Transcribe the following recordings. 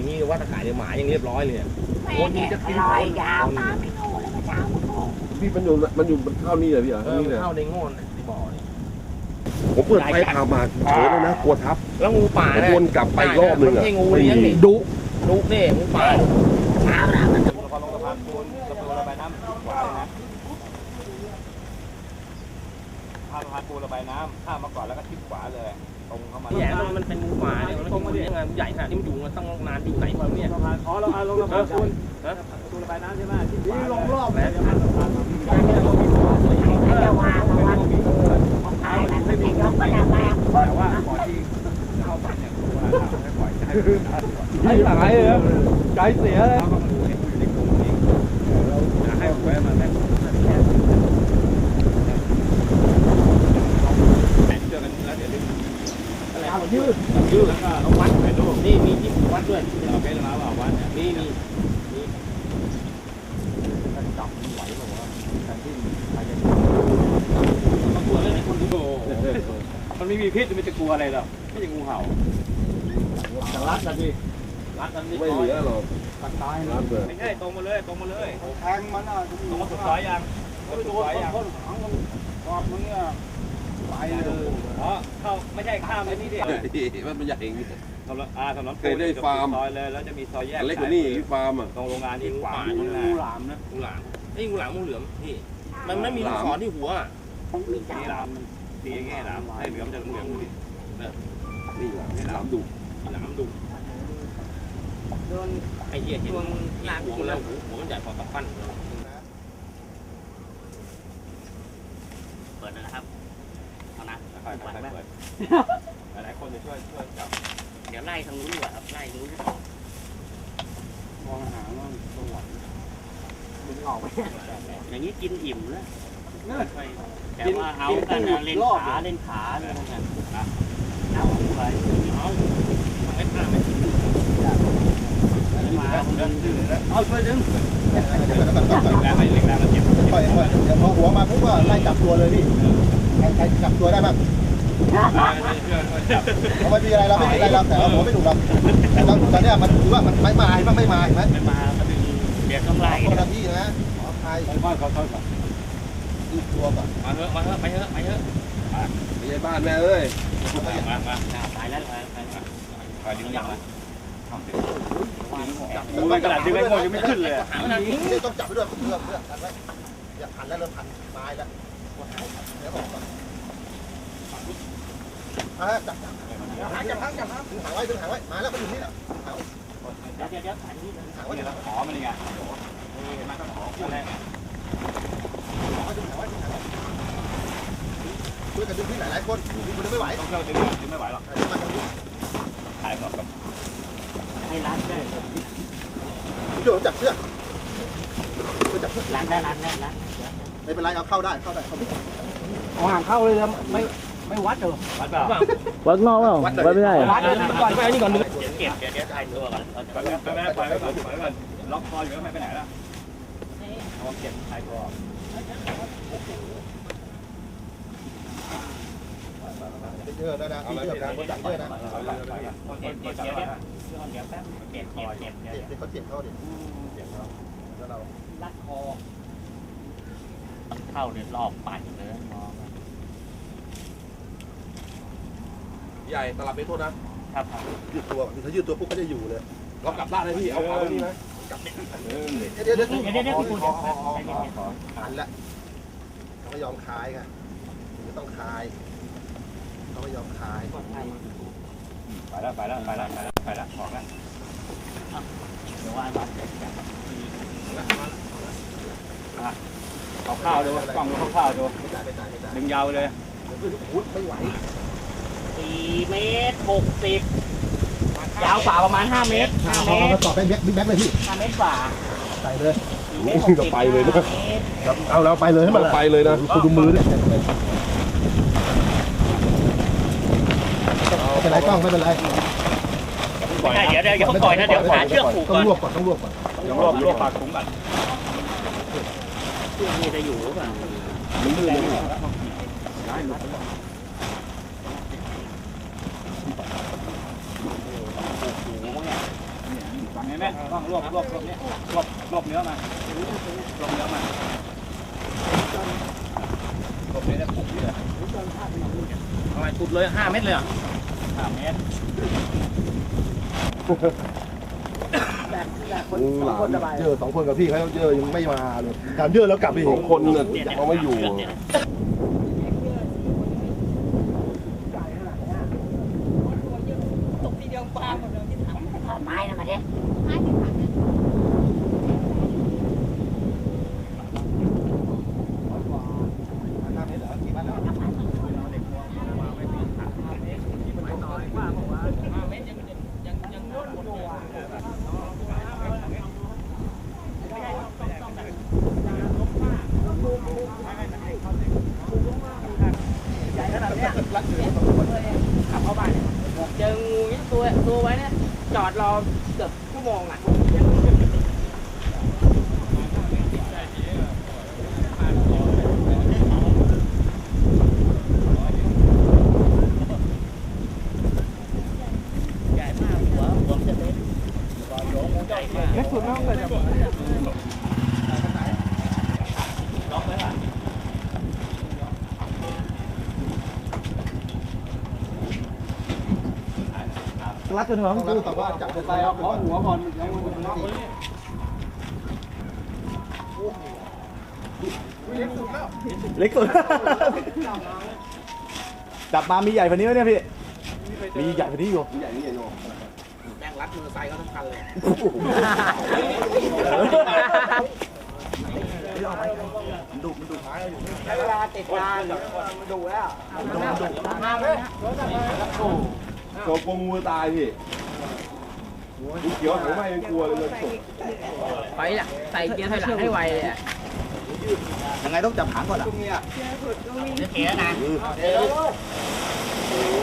อย่างนี้ว่าตะขายเนี่ยหมายังเรียบร้อยเลยอะแม่เนี่ยลอยยาวมาไม่โง่เลยเมื่อเช้ามันโง่พี่มันอยู่มันอยู่มันเข้านี่เลยพี่เหรอเอเข้าอนี่เลยเข้าในโง่นในบ่อเนี่ย ผมเปิดไฟผ่ามาเฉยเลยนะกลัวทับแล้วงูป่าผมเนี่ยวนกลับไปอีกรอบนึงไม่อะใช่งูเลี้ยงนี่ดุดุนี่งูป่าเช้าแล้วมันพอลงสะพานปูนสะพานระบายน้ำขวาเลยนะข้ามสะพานปูนระ บายน้ำข้ามมาก่อนแล้วก็ทิศขวาเลยตรงเข้ามาแย่แล้วมันเป็นงูป่าเนี่ยมันเป็นงูเลี้ยงอะใหญ่ขนาดนี้มันอยู่มาตั้งนานอยู่ไหนวะเนี่ยสะพานอ๋อเราเอาลงสะพานปูนฮะปูนระบายน้ำใช่ไหมทิศขวาลงรอบแล้แล้ววไม่จะว่าเพราะว่าของตายแล้วมันไม่ยกมันอะไรแต่ว่าก่อนที่เข้าไปเนี่ยให้ปล่อยให้ให้หายเลยใจเสียเลย เขาก็มาดูให้อยู่ในกลุ่มนี้เราอยากให้ไว้มาแม่เจอกันแล้วเดี๋ยว อะไรยืดยืดแล้วก็เอาวัดไปดูนี่มีที่วัดด้วย เราไปแล้ว ว่าวัดเนี่ยมีมีจับไหวบอกว่าการที่ใครจะต้องกลัวเรื่องในคนดูโอ้มันไม่มีพิษมันจะกลัวอะไรหรอไม่ใช่งูเห่าจะรัดกันดิรัดกันดิไม่เหลือหรอกตัดตายรับเลยไม่ใช่ตรงมาเลยตรงมาเลยแทงมันอะตรงมาสุดซอยยังสุดซอยยังขังมันกอดมึงเนี่ยไปเลยอ๋อเข้าไม่ใช่ข้ามไปนี่ดิมันเป็นใหญ่เองสำหรับอ่าสำหรับเคยได้ฟาร์มซอยเลยแล้วจะมีซอยแยกเล็กกว่านี่ที่ฟาร์มอะ ตรงโรงงานที่ขวางูงูหลามนะงูหลามไอ้งูหลามงูเหลือมพี่ มันไม่มีลูกศรที่หัวอะมีนี่จ่าหลามมันตีอย่างเงี้ยหลามให้เหลือมจะเหลือมดินี่แหละสามดุหลามดุไอ้เหี้ยเห็นหัวมันแล้วหัวมันใหญ่พอกับปั้นเปิดเลยนะครับเอานะค่อยๆค่อยๆเปิดหลายๆคนจะช่วยช่วยจับ เดี๋ยวไล่ทางนู้นดีกว่าครับไล่ทางนู้นมองหาว่าสวรรค์มึงออกไปอย่างนี้กินอิ่มแล้วแต่ว่าเอากันเล่นขาเล่นขาเล่นกันนะเอาไปเอาไม่พลาไหมมาเอาช่วยดึงเดี๋ยวก่อนเดี๋ยวก่อนแรงไปแรงมันเจ็บปล่อยปล่อยเดี๋ยวพอหัวมาปุ๊บก็ไล่จับตัวเลยพี่ใครจับตัวได้บ้าง ไม่มีอะไรเราไม่มีอะไรเราแต่ว่าหัวไม่ดุเราแต่เราตอนเนี้ยมันคือว่ามันไม่มาเห็นบ้างไม่มาเห็นไหมไม่มาก็ดึงเบียดต้องไล่คนละที่นะขออภัยค่อยๆค่อยๆดูตัวก่อนมาเถอะมาเถอะไปเถอะไปเถอะไม่ใช่บ้านแม่เอ้ยมามาตายแล้วตายแล้วคอยดึงยังมาดูมันกระดาษดึงไม่หมดยังไม่ขึ้นเลยหามันนานนี้นี่ต้องจับไปด้วยเพื่อเพื่อพันไว้อย่าพันแล้วเริ่มพันไม้แล้วเดี๋ยวออกก่อน อ่าจับจับหาจับหางจับหางดึงหางไว้ดึงหางไว้ มาแล้วมันอยู่นี่แหละหางไว้เดี๋ยวเดี๋ยวเดี๋ยวถ่ายนี่ดึงหางไว้นี่ดึงเราขอมันนี่ไงมันก็ขอคู่แรกหางไว้ดึงหางไว้ดึงหางไว้ช่วยกันดึงที่หลายๆคนดึงคนเดียวไม่ไหวต้องเที่ยวดึงดึงไม่ไหวหรอกเดี๋ยวมันจะดึงถ่ายหมดกับให้รัดได้โดนจับเชือกจับเชือกรัดได้รัดได้รัดไม่เป็นไรเอาเข้าได้เข้าได้เข้าได้เอาห่างเข้าเลยแล้วไม่ ไม่วัดเหรอวัดเปล่าวัดนอกเปล่าวัดไม่ได้วัดก่อนไปอันนี้ก่อนเดี๋ยวเก็บเดี๋ยวเดี๋ยวถ่ายตัวก่อนเราจะไปไปไปไปไปก่อนไปก่อนล็อกคออยู่แล้วไม่ไปไหนแล้วเอาเก็บถ่ายตัวเยอะนะนะพี่เยอะนะคนจับเยอะนะเก็บเก็บเดี๋ยวเดี๋ยวเดี๋ยวแป๊บเก็บเก็บเก็บเดี๋ยวเด็กเขาเจ็บเขาเด็กรัดคอเข้าเนี่ยรอบปั่นเลยมอง ใหญ่ตลับไปโทษนะครับยืดตัวถ้ายืดตัวปุ๊บเขาจะอยู่เลยเรากลับด้านเลยพี่เอาขาไว้นี่ไหมเดี๋ยวเดี๋ยวเดี๋ยวเดี๋ยวเดี๋ยวพี่คุณเดี๋ยวใจเย็นหันละเขาไม่ยอมคลายค่ะจะต้องคลายเขาไม่ยอมคลายไปแล้วไปแล้วไปแล้วไปแล้วไปแล้วออกแล้วเดี๋ยวว่าเราเอาข้าวดูกล้องดูข้าวดูไม่จ่ายไม่จ่ายไม่จ่ายดึงยาวเลยไม่ไหวสี่ เมตรหกสิบยาวฝ่าประมาณห้าเมตรห้าเมเอาตรมาต่อไปแบ็คบิ๊กแบ็คเลยพี่ห้าเมตรฝ่าใส่เลยสี่เมตรหกสิบก็ไปเลยนะเมตรเอาเราไปเลยให้มันเราไปเลยนะ คุณดูมือดิไม่เป็นไรกล้องไม่เป็นไรไม่ได้เดี๋ยวเดี๋ยวอย่าเพิ่งปล่อยนะเดี๋ยวหาเชือกผูกต้อก่องนรวบก่อนต้องรวบก่อนต้องรวบรวบปากถุงก่อนเชือกนี่จะอยู่หรือเปล่า น เห็นไหมต้องรวบรวบรวบนี้รวบรวบเนื้อมารวบเนื้อมารวบเนื้อแล้วผูกเนื้อทำไมขุดเลยห้าเมตรเลยเหรอสาเมตรหลานเจอสองคนกับพี่เขาเจอยังไม่มาเลยถามเจอแล้วกลับไปอีสองคนเนี่ยเขาไม่อยู่ไม้นะมาเด้เ前のまで。 เกือบชั่วโมงอะ รัดจนหัวต้องแต่ว่าจับไปเอาขอหัวก่อนแล้มันน็อกเล็กสุดจับมามีใหญ่กว่านี้ไหมเนี่ยพี่ มีใหญ่กว่านี้อยู่ใหญ่นี่ใหญ่โนแม่งรัดมือไซค์เขาทั้งคันเลยใช้เวลาติดงานมันดูแล้ว โกงงูตายพี่งูเขียวผมไม่ยังกลัวเลยเลยไปละใส่เกียร์ถอยหลังให้ไวเลยอะยังไงต้องจับหางก่อนอะจะเกียร์นะ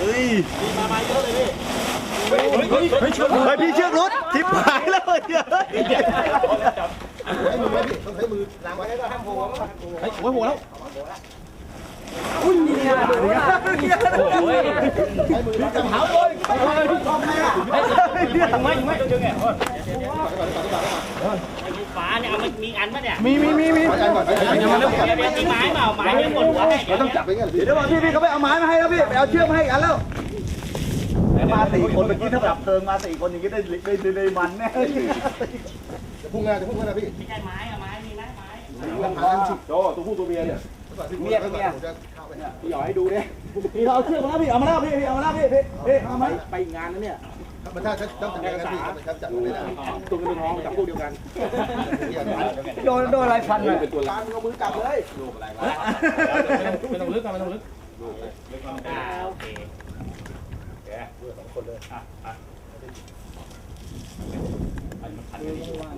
เฮ้ยเฮ้ยพี่เชือกรุดทิพหายแล้วเฮ้ยให้มือไว้พี่ต้องใช้มือล้างไว้ก็ห้ามหัวเฮ้ยโอ้ยโหแล้วโอ้ยใช้มือจับเท้า ฝาเนี่ยเอามันมีอันปะเนี่ยมีมีมีมีอใจก่อนขอใจก่อนเดี๋ยมีไม้เปล่าไม้เนี่ยหมดหัวให้เราต้องจับไปงั้นพี่เดี๋ยวบอกพี่พี่เขาไปเอาไม้มาให้แล้วพี่ไปเอาเชือกมาให้อันแล้วมาสี่คนเมื่อกี้ถ้าดับเพลิงมาสี่คนอย่างนี้ได้ได้ได้ได้มันแน่จะพุ่งหน้าจะพุ่งหน้าพี่ไม่ใช่ไม้อะไม้ โจตัวผู้ตัวเมียเนี่ยเมียเมียจะเข้าไปพี่หยอยให้ดูดิพี่เขาเอาเชือกมาแล้วพี่เอามาแล้วพี่พี่เอามาแล้วพี่พี่พี่เอาไหมไปงานนะเนี่ยมันถ้าต้องจับกันพี่ครับจับไม่ได้ตัวเงินตัวทองจับคู่เดียวกันโดนโดนอะไรฟันเลยเป็นตัวการเอามือจับเลยไม่ต้องลึกกันไม่ต้องลึกอ่าโอเค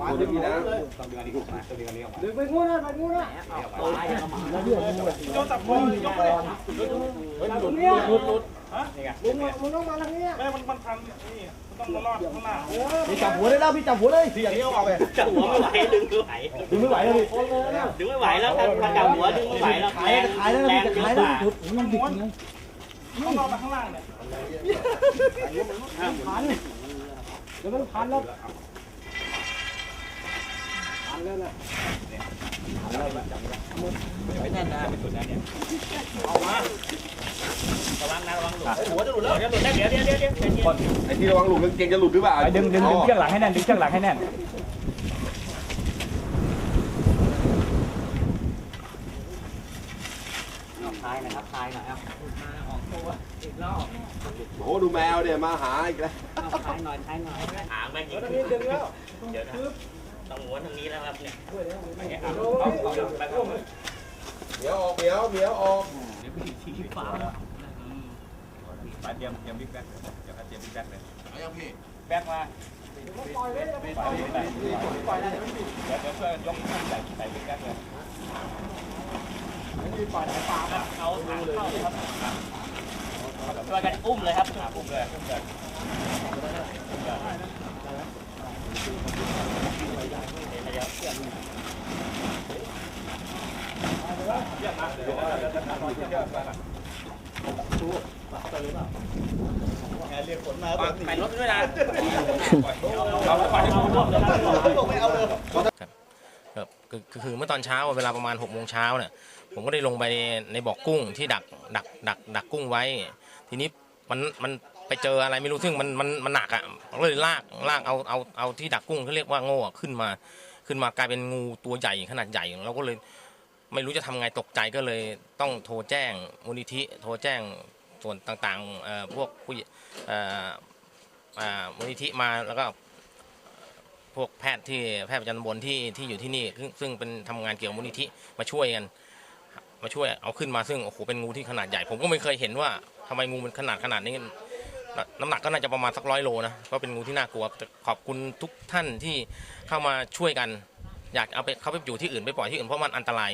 มาที่นี่นะต้องดึงอันนี้ออกมาต้องดึงอันนี้ออกมาไปงูนะไปงูนะเอาไปเอามาแล้วเรื่องงูโจตับมือยกเลยมึงมึงต้องมาทางนี้แม่มันมันทำนี่มันต้องรอดข้างหน้าพี่จับหัวได้แล้วพี่จับหัวเลยพี่อย่างนี้เอาออกไปจับหัวไม่ไหวดึงไม่ไหวดึงไม่ไหวแล้วดึงไม่ไหวแล้วถ้าจับหัวดึงไม่ไหวแล้วขายขายแล้วแรพี่งจะเขายอะแล้วกว่าจุดมันดิบไงต้องรอมาข้างล่างเนี่ยเดี๋ยวมันพันแล้วไม่แน่นนะเป็นตัวนั้นเนี่ยเอามาระวังนะระวังหลุดหัวจะหลุดแล้วจะหลุดแล้วเดี๋ยวเดี๋ยวเดี๋ยวเดี๋ยวเดี๋ยวไอ้ที่ระวังหลุดกางเกงจะหลุดหรือเปล่าดึงดึงดึงเชือกหลังให้แน่นดึงเชือกหลังให้แน่นคลายนะครับคลายหน่อยครับ ออกตัวอีกรอบโอ้ดูแมวเนี่ยมาหาอีกแล้วคลายหน่อยคลายหน่อยหางแม่งยิงดึงแล้วเดี๋ยวนะต้องม้วนตรงนี้แล้วครับเนี่ยเหมียวออกเหมียวเหมียวออกฝาไปเตรียมเตรียมบิ๊กแบ็คเลยเดี๋ยวเตรียมบิ๊กแบ็คเลยแบ็คมาเดี๋ยวเพื่อนยกใส่ใส่บิ๊กแบ็คเลยเอาหางเข้าครับ ช่วยกันอุ้มเลยครับอุ้มเลยอุ้มเลยไปรถด้วยนะเราไปครับคือคือคือเมื่อตอนเช้าเวลาประมาณ6กโมงเช้าเนี่ยผมก็ได้ลงไปในบ่อกุ้งที่ดักดักดักดักกุ้งไว้ ทีนี้มันมันไปเจออะไรไม่รู้ซึ่งมันมันมันหนักอะเลยลากลากเอาเอาเอาที่ดักกุ้งเขาเรียกว่าโง่ขึ้นมา ขึ้นมากลายเป็นงูตัวใหญ่ขนาดใหญ่เราก็เลยไม่รู้จะทำไงตกใจก็เลยต้องโทรแจ้งมูลนิธิโทรแจ้งส่วนต่างๆเอ่อพวกผู้มูลนิธิมาแล้วก็พวกแพทย์ที่แพทย์ประจำบลที่ที่อยู่ที่นี่ซึ่งซึ่งเป็นทำงานเกี่ยวกับมูลนิธิมาช่วยกัน มาช่วยเอาขึ้นมาซึ่งโอ้โหเป็นงูที่ขนาดใหญ่ ผมก็ไม่เคยเห็นว่าทำไมงูมันขนาดขนาดนี้น้ำหนักก็น่าจะประมาณสักร้อยโลนะก็เป็นงูที่น่ากลัวขอบคุณทุกท่านที่เข้ามาช่วยกัน อยากเอาไปเขาไปอยู่ที่อื่นไปปล่อยที่อื่นเพราะมันอันตราย